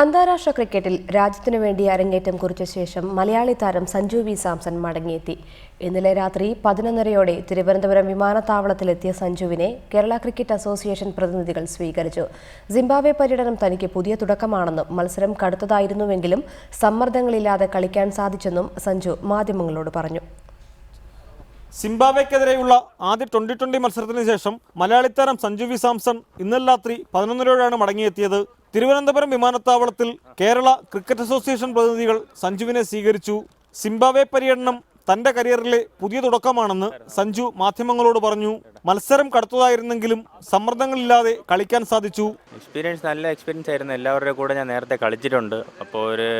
അന്താരാഷ്ട്ര ക്രിക്കറ്റിൽ രാജ്യത്തിനു വേണ്ടി അരങ്ങേറ്റം കുറിച്ച ശേഷം മലയാളി താരം സഞ്ജു വി സാംസൺ മടങ്ങിയെത്തി. ഇന്നലെ രാത്രി പതിനൊന്നരയോടെ തിരുവനന്തപുരം വിമാനത്താവളത്തിലെത്തിയ സഞ്ജുവിനെ കേരള ക്രിക്കറ്റ് അസോസിയേഷൻ പ്രതിനിധികൾ സ്വീകരിച്ചു. സിംബാബ്വെ പര്യടനം തനിക്ക് പുതിയ തുടക്കമാണെന്നും മത്സരം കടുത്തതായിരുന്നുവെങ്കിലും സമ്മർദ്ദങ്ങളില്ലാതെ കളിക്കാൻ സാധിച്ചെന്നും സഞ്ജു മാധ്യമങ്ങളോട് പറഞ്ഞു. സിംബാബ്വെക്കെതിരെയുള്ള ആദ്യ ട്വന്റി ട്വന്റി മത്സരത്തിന് ശേഷം മലയാളി താരം സഞ്ജു വി സാംസൺ ഇന്നലെ രാത്രി പതിനൊന്നരയോടെയാണ് മടങ്ങിയെത്തിയത്. തിരുവനന്തപുരം വിമാനത്താവളത്തിൽ കേരള ക്രിക്കറ്റ് അസോസിയേഷൻ പ്രതിനിധികൾ സഞ്ജുവിനെ സ്വീകരിച്ചു. സിംബാബ്വെ പര്യടനം തന്റെ കരിയറിലെ പുതിയ തുടക്കമാണെന്ന് സഞ്ജു മാധ്യമങ്ങളോട് പറഞ്ഞു. മത്സരം കടുത്തതായിരുന്നെങ്കിലും സമ്മർദ്ദങ്ങളില്ലാതെ കളിക്കാൻ സാധിച്ചു. എക്സ്പീരിയൻസ് നല്ല എക്സ്പീരിയൻസ് ആയിരുന്നു. എല്ലാവരുടെ കൂടെ ഞാൻ നേരത്തെ കളിച്ചിട്ടുണ്ട്. അപ്പോൾ ഒരു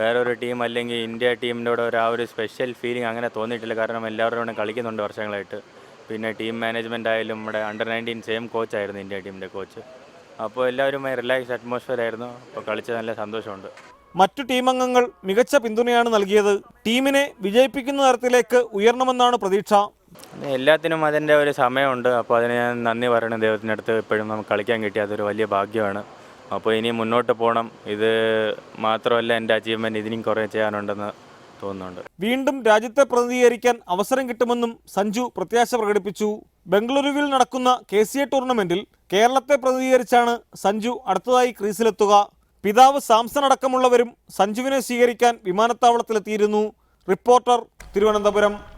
വേറൊരു ടീം അല്ലെങ്കിൽ ഇന്ത്യ ടീമിന്റെ കൂടെ ഒരു ആ ഒരു സ്പെഷ്യൽ ഫീലിംഗ് അങ്ങനെ തോന്നിയിട്ടില്ല. കാരണം എല്ലാവരുടെ കൂടെ കളിക്കുന്നുണ്ട് വർഷങ്ങളായിട്ട്. പിന്നെ ടീം മാനേജ്മെന്റ് ആയാലും നമ്മുടെ അണ്ടർ നയന്റീൻ സെയിം കോച്ചായിരുന്നു ഇന്ത്യ ടീമിന്റെ കോച്ച് അപ്പോൾ എല്ലാവരും റിലാക്സ് അറ്റ്മോസ്ഫിയർ ആയിരുന്നു. അപ്പോൾ കളിച്ച് നല്ല സന്തോഷമുണ്ട്. മറ്റു ടീമംഗങ്ങൾ മികച്ച പിന്തുണയാണ് നൽകിയത്. ടീമിനെ വിജയിപ്പിക്കുന്ന തരത്തിലേക്ക് ഉയരണമെന്നാണ് പ്രതീക്ഷ. എല്ലാത്തിനും അതിന്റെ ഒരു സമയമുണ്ട്. അപ്പോൾ അതിന് ഞാൻ നന്ദി പറയണം ദൈവത്തിന്റെ അടുത്ത്. എപ്പോഴും നമുക്ക് കളിക്കാൻ കിട്ടിയ അതൊരു വലിയ ഭാഗ്യമാണ്. അപ്പോൾ ഇനി മുന്നോട്ട് പോകണം. ഇത് മാത്രമല്ല എന്റെ അച്ചീവ്മെന്റ് ഇതിനും കുറേ ചെയ്യാനുണ്ടെന്ന് തോന്നുന്നുണ്ട്. വീണ്ടും രാജ്യത്തെ പ്രതിനിധീകരിക്കാൻ അവസരം കിട്ടുമെന്നും സഞ്ജു പ്രത്യാശ പ്രകടിപ്പിച്ചു. ബംഗളൂരുവിൽ നടക്കുന്ന കെ സി എ ടൂർണമെന്റിൽ കേരളത്തെ പ്രതിനിധീകരിച്ചാണ് സഞ്ജു അടുത്തതായി ക്രീസിലെത്തുക. പിതാവ് സാംസൺ അടക്കമുള്ളവരും സഞ്ജുവിനെ സ്വീകരിക്കാൻ വിമാനത്താവളത്തിലെത്തിയിരുന്നു. റിപ്പോർട്ടർ തിരുവനന്തപുരം.